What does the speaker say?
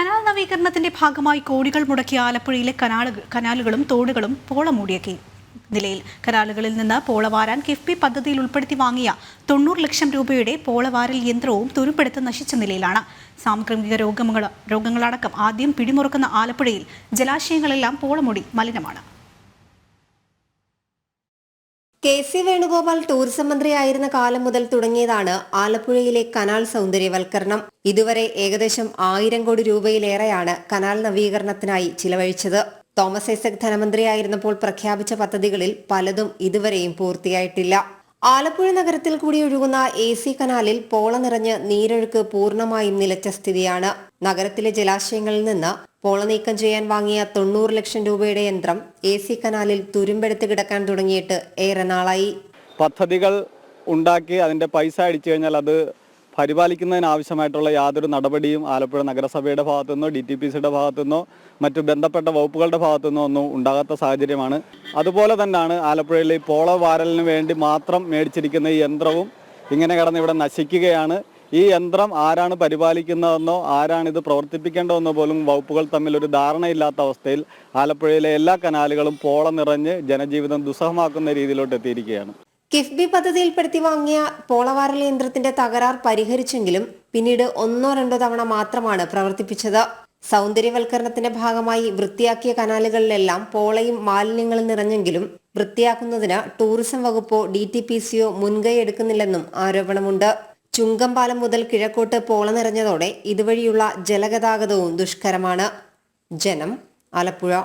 Canal നവീകരണത്തിന്റെ ഭാഗമായി കോടികൾ മുടക്കിയ ആലപ്പുഴയിലെ കനാലുകൾ കനാലുകളും തോടുകളും പോള മൂടിയാക്കി. നിലയിൽ കനാലുകളിൽ നിന്ന് പോള വാരാൻ കിഫ്ബി പദ്ധതിയിൽ ഉൾപ്പെടുത്തി വാങ്ങിയ തൊണ്ണൂറ് ലക്ഷം രൂപയുടെ പോളവാരൽ യന്ത്രവും തുരുപ്പെടുത്ത് നശിച്ച നിലയിലാണ്. സാംക്രമിക രോഗങ്ങൾ രോഗങ്ങളടക്കം ആദ്യം പിടിമുറുക്കുന്ന ആലപ്പുഴയിൽ ജലാശയങ്ങളെല്ലാം പോളമൂടി മലിനമാണ്. കെ സി വേണുഗോപാൽ ടൂറിസം മന്ത്രിയായിരുന്ന കാലം മുതൽ തുടങ്ങിയതാണ് ആലപ്പുഴയിലെ കനാൽ സൗന്ദര്യവൽക്കരണം. ഇതുവരെ ഏകദേശം ആയിരം കോടി രൂപയിലേറെയാണ് കനാൽ നവീകരണത്തിനായി ചിലവഴിച്ചത്. തോമസ് ഐസക് ധനമന്ത്രിയായിരുന്നപ്പോൾ പ്രഖ്യാപിച്ച പദ്ധതികളിൽ പലതും ഇതുവരെയും പൂർത്തിയായിട്ടില്ല. ആലപ്പുഴ നഗരത്തിൽ കൂടി ഒഴുകുന്ന എ സി കനാലിൽ പോള നിറഞ്ഞ് നീരൊഴുക്ക് പൂർണമായും നിലച്ച സ്ഥിതിയാണ്. നഗരത്തിലെ ജലാശയങ്ങളിൽ നിന്ന് പോള നീക്കം ചെയ്യാൻ വാങ്ങിയ തൊണ്ണൂറ് ലക്ഷം രൂപയുടെ യന്ത്രം എ സി കനാലിൽ തുരുമ്പെടുത്ത് കിടക്കാൻ തുടങ്ങിയിട്ട് ഏറെ നാളായി. പദ്ധതികൾ ഉണ്ടാക്കി അതിന്റെ പൈസ അടിച്ചു കഴിഞ്ഞാൽ അത് പരിപാലിക്കുന്നതിന് ആവശ്യമായിട്ടുള്ള യാതൊരു നടപടിയും ആലപ്പുഴ നഗരസഭയുടെ ഭാഗത്തു നിന്നോ ഡി ടി പി സിയുടെ ഭാഗത്തു നിന്നോ മറ്റു ബന്ധപ്പെട്ട വകുപ്പുകളുടെ ഭാഗത്തു നിന്നോ ഒന്നും ഉണ്ടാകാത്ത സാഹചര്യമാണ്. അതുപോലെ തന്നെയാണ് ആലപ്പുഴയിലെ ഈ പോള വാരലിന് വേണ്ടി മാത്രം മേടിച്ചിരിക്കുന്ന ഈ യന്ത്രവും ഇങ്ങനെ കടന്ന് ഇവിടെ നശിക്കുകയാണ്. ഈ യന്ത്രം ആരാണ് പരിപാലിക്കുന്നതെന്നോ ആരാണ് ഇത് പ്രവർത്തിപ്പിക്കേണ്ടതെന്നോ പോലും വകുപ്പുകൾ തമ്മിൽ ഒരു ധാരണയില്ലാത്ത അവസ്ഥയിൽ ആലപ്പുഴയിലെ എല്ലാ കനാലുകളും പോള നിറഞ്ഞ് ജനജീവിതം ദുസ്സഹമാക്കുന്ന രീതിയിലോട്ട് എത്തിയിരിക്കുകയാണ്. കിഫ്ബി പദ്ധതിയിൽപ്പെടുത്തി വാങ്ങിയ പോളവാരൽ യന്ത്രത്തിന്റെ തകരാർ പരിഹരിച്ചെങ്കിലും പിന്നീട് ഒന്നോ രണ്ടോ തവണ മാത്രമാണ് പ്രവർത്തിപ്പിച്ചത്. സൗന്ദര്യവൽക്കരണത്തിന്റെ ഭാഗമായി വൃത്തിയാക്കിയ കനാലുകളിലെല്ലാം പോളയും മാലിന്യങ്ങളും നിറഞ്ഞെങ്കിലും വൃത്തിയാക്കുന്നതിന് ടൂറിസം വകുപ്പോ ഡി ടി പി സിയോ മുൻകൈ എടുക്കുന്നില്ലെന്നും ആരോപണമുണ്ട്. ചുങ്കം പാലം മുതൽ കിഴക്കോട്ട് പോള നിറഞ്ഞതോടെ ഇതുവഴിയുള്ള ജലഗതാഗതവും ദുഷ്കരമാണ്. ജനം ആലപ്പുഴ.